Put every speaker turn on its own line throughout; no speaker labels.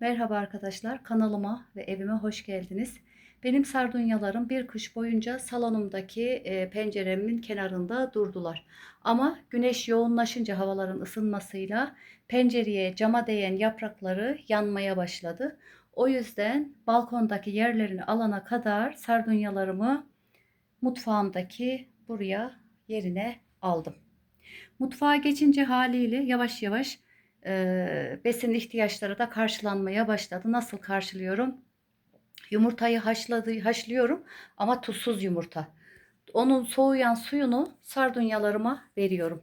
Merhaba arkadaşlar, kanalıma ve evime hoş geldiniz. Benim sardunyalarım bir kış boyunca salonumdaki e, penceremin kenarında durdular. Ama güneş yoğunlaşınca havaların ısınmasıyla pencereye cama değen yaprakları yanmaya başladı. O yüzden balkondaki yerlerini alana kadar sardunyalarımı mutfağımdaki buraya yerine aldım. Mutfağa geçince haliyle yavaş yavaş e, besin ihtiyaçları da karşılanmaya başladı. Nasıl karşılıyorum? Yumurtayı haşladı, haşlıyorum ama tuzsuz yumurta. Onun soğuyan suyunu sardunyalarıma veriyorum.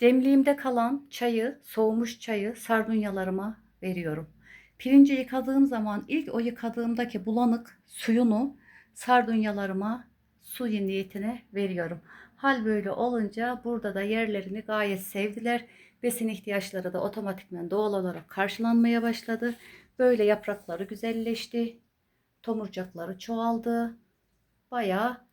Demliğimde kalan çayı, soğumuş çayı sardunyalarıma veriyorum. Pirinci yıkadığım zaman ilk o yıkadığımdaki bulanık suyunu sardunyalarıma su niyetine veriyorum. Hal böyle olunca burada da yerlerini gayet sevdiler. Besin ihtiyaçları da otomatikman doğal olarak karşılanmaya başladı. Böyle yaprakları güzelleşti. Tomurcakları çoğaldı. Bayağı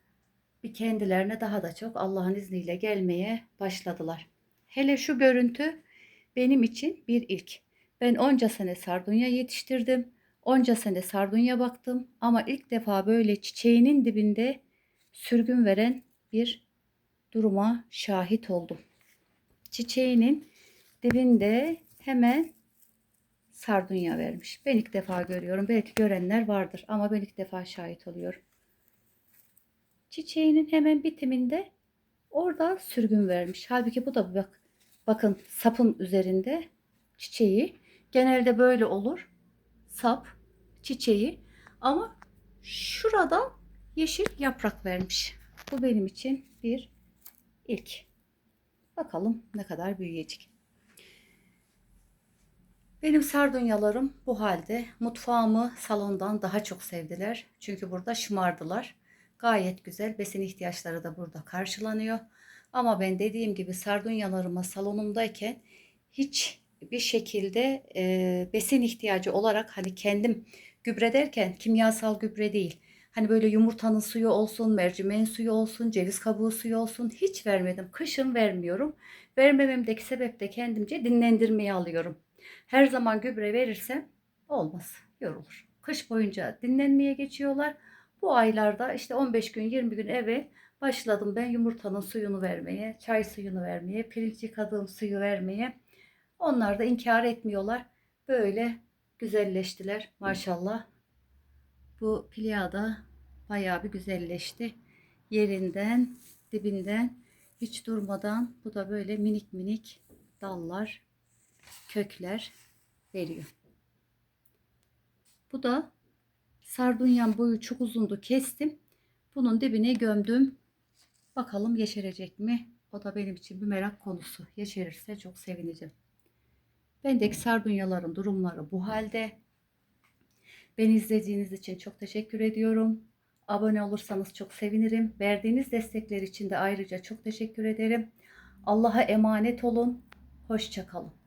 bir kendilerine daha da çok Allah'ın izniyle gelmeye başladılar. Hele şu görüntü benim için bir ilk. Ben onca sene sardunya yetiştirdim. Onca sene sardunya baktım ama ilk defa böyle çiçeğinin dibinde sürgün veren bir duruma şahit oldum. Çiçeğinin dibinde hemen sardunya vermiş. Ben ilk defa görüyorum. Belki görenler vardır ama ben ilk defa şahit oluyorum. Çiçeğinin hemen bitiminde orada sürgün vermiş. Halbuki bu da bak bakın sapın üzerinde çiçeği. Genelde böyle olur. Sap, çiçeği ama şurada yeşil yaprak vermiş. Bu benim için bir ilk. Bakalım ne kadar büyüyecek. Benim sardunyalarım bu halde. Mutfağımı salondan daha çok sevdiler. Çünkü burada şımardılar. Gayet güzel. Besin ihtiyaçları da burada karşılanıyor. Ama ben dediğim gibi sardunyalarıma salonumdayken hiç bir şekilde e, besin ihtiyacı olarak hani kendim gübre derken kimyasal gübre değil. Hani böyle yumurtanın suyu olsun, mercimeğin suyu olsun, ceviz kabuğu suyu olsun hiç vermedim. Kışın vermiyorum. Vermememdeki sebep de kendimce dinlendirmeyi alıyorum. Her zaman gübre verirsem olmaz, yorulur. Kış boyunca dinlenmeye geçiyorlar. Bu aylarda işte 15 gün 20 gün evvel başladım ben yumurtanın suyunu vermeye, çay suyunu vermeye, pirinç yıkadığım suyu vermeye. Onlar da inkar etmiyorlar. Böyle güzelleştiler maşallah. Bu pilya da bayağı bir güzelleşti. Yerinden, dibinden hiç durmadan bu da böyle minik minik dallar, kökler veriyor. Bu da sardunyam boyu çok uzundu kestim. Bunun dibine gömdüm. Bakalım yeşerecek mi? O da benim için bir merak konusu. Yeşerirse çok sevineceğim. Bendeki sardunyaların durumları bu halde. Beni izlediğiniz için çok teşekkür ediyorum. Abone olursanız çok sevinirim. Verdiğiniz destekler için de ayrıca çok teşekkür ederim. Allah'a emanet olun. Hoşçakalın.